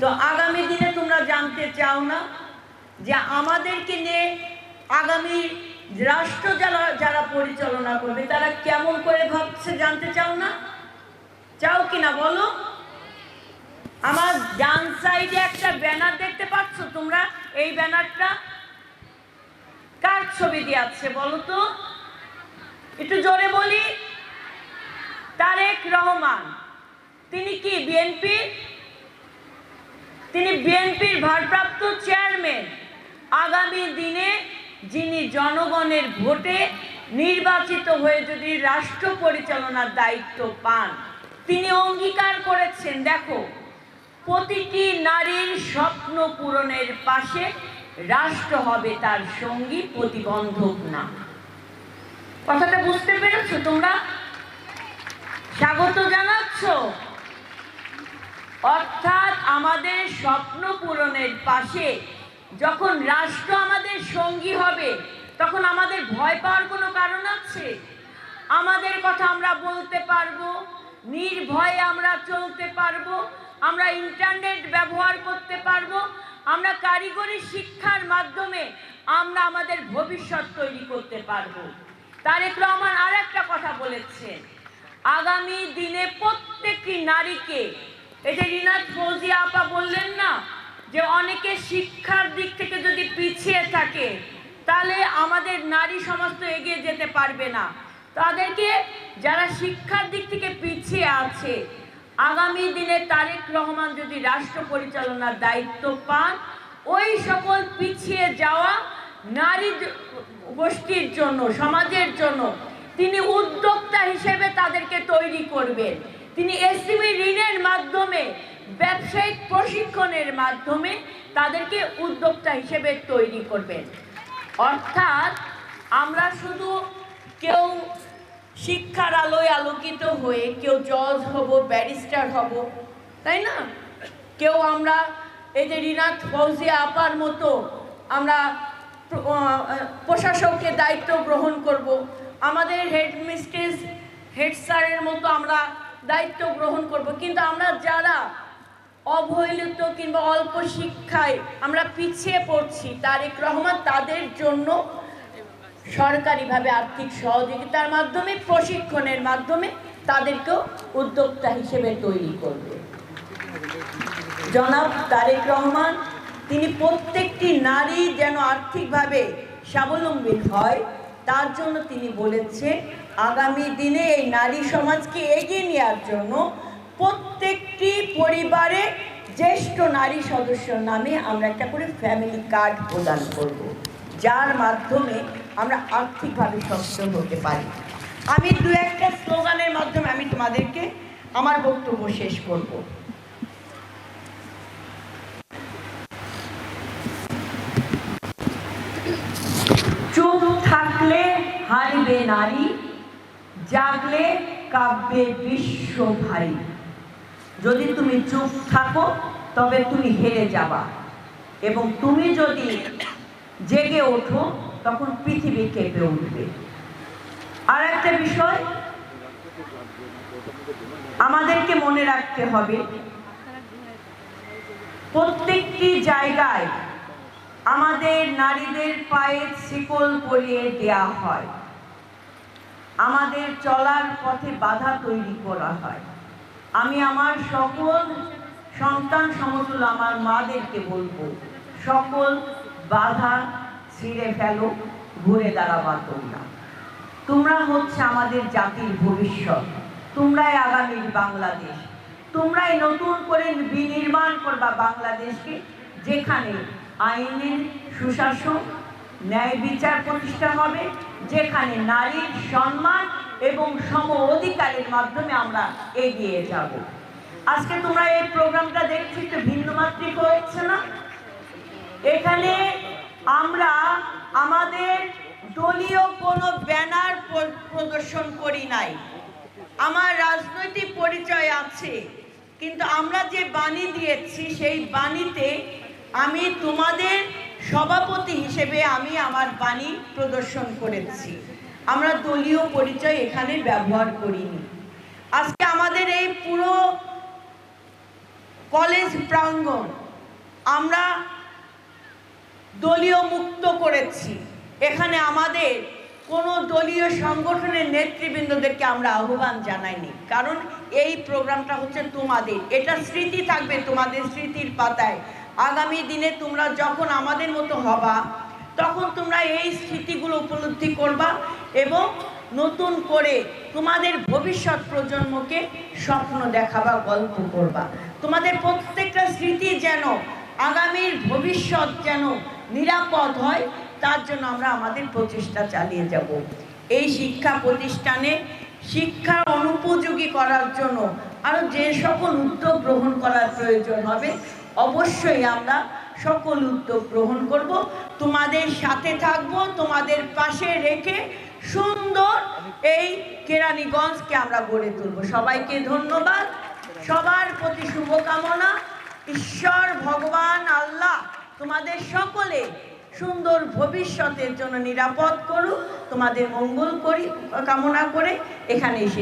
তো আগামী দিনে তোমরা জানতে চাও না যে আমাদেরকে নিয়ে আগামী রাষ্ট্র যারা যারা পরিচালনা করবে, তারা কেমন করে ভাবছে জানতে চাও না? চাও কিনা বলো? আমার ডান সাইডে একটা ব্যানার দেখতে পাচ্ছ তোমরা? এই ব্যানারটা কার ছবি দিয়ে বলো তো? একটু জোরে বলি। তারেক রহমান। তিনি কি বিএনপির তিনি বিএনপির ভারপ্রাপ্ত চেয়ারম্যান। আগামী দিনে যিনি জনগণের ভোটে নির্বাচিত হয়ে যদি রাষ্ট্র পরিচালনার দায়িত্ব পান, তিনি অঙ্গীকার করেছেন, দেখো, প্রতিটি নারীর স্বপ্ন পূরণের পাশে রাষ্ট্র হবে তার সঙ্গী, প্রতিবন্ধক না। কথাটা বুঝতে পেরেছ তোমরা? স্বাগত জানাচ্ছ। অর্থাৎ আমাদের স্বপ্ন পূরণের পাশে যখন রাষ্ট্র আমাদের সঙ্গী হবে, তখন আমাদের ভয় পাওয়ার কোনো কারণ আছে? আমাদের কথা আমরা বলতে পারব, নির্ভয়ে আমরা চলতে পারব, আমরা ইন্টারনেট ব্যবহার করতে পারব, আমরা কারিগরি শিক্ষার মাধ্যমে আমরা আমাদের ভবিষ্যৎ তৈরি করতে পারব। তারেক রহমান আর একটা কথা বলেছেন, আগামী দিনে প্রত্যেকটি নারীকে এই যে রিনাথ ফৌজিয়া আপা বললেন না যে অনেকে শিক্ষার দিক থেকে যদি পিছিয়ে থাকে, তাহলে আমাদের নারী সমাজ তো এগিয়ে যেতে পারবে না। তাদেরকে যারা শিক্ষার দিক থেকে পিছিয়ে আছে, আগামী দিনে তারেক রহমান যদি রাষ্ট্র পরিচালনার দায়িত্ব পান, ওই সকল পিছিয়ে যাওয়া নারী গোষ্ঠীর জন্য, সমাজের জন্য, তিনি উদ্যোক্তা হিসেবে তাদেরকে তৈরি করবেন। তিনি এসিবি ঋণের মাধ্যমে, ব্যবসায়িক প্রশিক্ষণের মাধ্যমে তাদেরকে উদ্যোক্তা হিসেবে তৈরি করবেন। অর্থাৎ আমরা শুধু কেউ শিক্ষার আলোয় আলোকিত হয়ে, কেউ জজ হব, ব্যারিস্টার হব, তাই না? কেউ আমরা এই যে রিনাথ ফৌজিয়া আপার মতো আমরা প্রশাসকের দায়িত্ব গ্রহণ করব। আমাদের হেড মিস্ট্রেস হেড স্যারের মতো আমরা দায়িত্ব গ্রহণ করব। কিন্তু আমরা যারা অবহেলিত কিংবা অল্প শিক্ষায় আমরা পিছিয়ে পড়ছি, তারেক রহমান তাদের জন্য সরকারিভাবে আর্থিক সহযোগিতার মাধ্যমে, প্রশিক্ষণের মাধ্যমে তাদেরকেও উদ্যোক্তা হিসেবে তৈরি করবে। জনাব তারেক রহমান, তিনি প্রত্যেকটি নারী যেন আর্থিকভাবে স্বাবলম্বী হয় তার জন্য তিনি বলেছে, আগামী দিনে এই নারী সমাজকে এগিয়ে নেওয়ার জন্য প্রত্যেকটি পরিবারে জ্যেষ্ঠ নারী সদস্যর নামে আমরা একটা করে ফ্যামিলি কার্ড প্রদান করব, যার মাধ্যমে আমরা আর্থিকভাবে সচ্ছল হতে পারি। আমি দু একটা স্লোগানের মাধ্যমে আমি তোমাদেরকে আমার বক্তব্য শেষ করব চুপ থাকলে হারিবে নারী জাগলে কাব্যে বিশ্ব ভারী যদি তুমি চুপ থাকো, তবে তুমি হেরে যাবা। এবং তুমি যদি জেগে ওঠো, তখন পৃথিবী কেঁপে উঠবে। আর একটা বিষয়, আমাদেরকে মনে রাখতে হবে, প্রত্যেকটি জায়গায় আমাদের নারীদের পায়ে শিকল পরিয়ে দেয়া হয়। আমাদের চলার পথে বাধা তৈরি করা হয়। আমি আমার সকল সন্তান সমতুল আমার মাদেরকে বলব, সকল বাধা ছিঁড়ে ফেলো, ঘুরে দাঁড়াবা তোমরা। তোমরা হচ্ছে আমাদের জাতির ভবিষ্যৎ। তোমরাই আগামীর বাংলাদেশ। তোমরাই নতুন করে বিনির্মাণ করবা বাংলাদেশকে যেখানে আইনের সুশাসন ন্যায় বিচার প্রতিষ্ঠা হবে, যেখানে নারীর সম্মান এবং সম অধিকারের মাধ্যমে আমরা এগিয়ে যাব। আজকে তোমরা এই প্রোগ্রামটা দেখছি, একটু ভিন্ন মাত্রিক হয়েছে না? এখানে আমরা আমাদের দলীয় কোনো ব্যানার প্র- প্রদর্শন করি নাই। আমার রাজনৈতিক পরিচয় আছে, কিন্তু আমরা যে বাণী দিয়েছি, সেই বাণীতে আমি তোমাদের সভাপতি হিসেবে আমি আমার বাণী প্রদর্শন করেছি। আমরা দলীয় পরিচয় এখানে ব্যবহার করিনি। আজকে আমাদের এই পুরো কলেজ প্রাঙ্গণ আমরা দলীয় মুক্ত করেছি। এখানে আমাদের কোনো দলীয় সংগঠনের নেতৃবৃন্দদেরকে আমরা আহ্বান জানাইনি। কারণ এই প্রোগ্রামটা হচ্ছে তোমাদের। এটা স্মৃতি থাকবে তোমাদের স্মৃতির পাতায়। আগামী দিনে তোমরা যখন আমাদের মতো হবা, তখন তোমরা এই স্মৃতিগুলো উপলব্ধি করবা এবং নতুন করে তোমাদের ভবিষ্যৎ প্রজন্মকে স্বপ্ন দেখাবা, গল্প করবা। তোমাদের প্রত্যেকটা স্মৃতি যেন আগামীর ভবিষ্যৎ যেন নিরাপদ হয় তার জন্য আমরা আমাদের প্রচেষ্টা চালিয়ে যাব। এই শিক্ষা প্রতিষ্ঠানে শিক্ষা অনুপযোগী করার জন্য আরও যে সকল উদ্যোগ গ্রহণ করার প্রয়োজন হবে, অবশ্যই আমরা সকল উদ্যোগ গ্রহণ করব। তোমাদের সাথে থাকব, তোমাদের পাশে রেখে সুন্দর এই কেরানীগঞ্জকে আমরা গড়ে তুলব। সবাইকে ধন্যবাদ। সবার প্রতি শুভকামনা। ঈশ্বর, ভগবান, আল্লাহ তোমাদের সকলে সুন্দর ভবিষ্যতের জন্য নিরাপদ করুক। তোমাদের মঙ্গল করি কামনা করে এখানে শেষ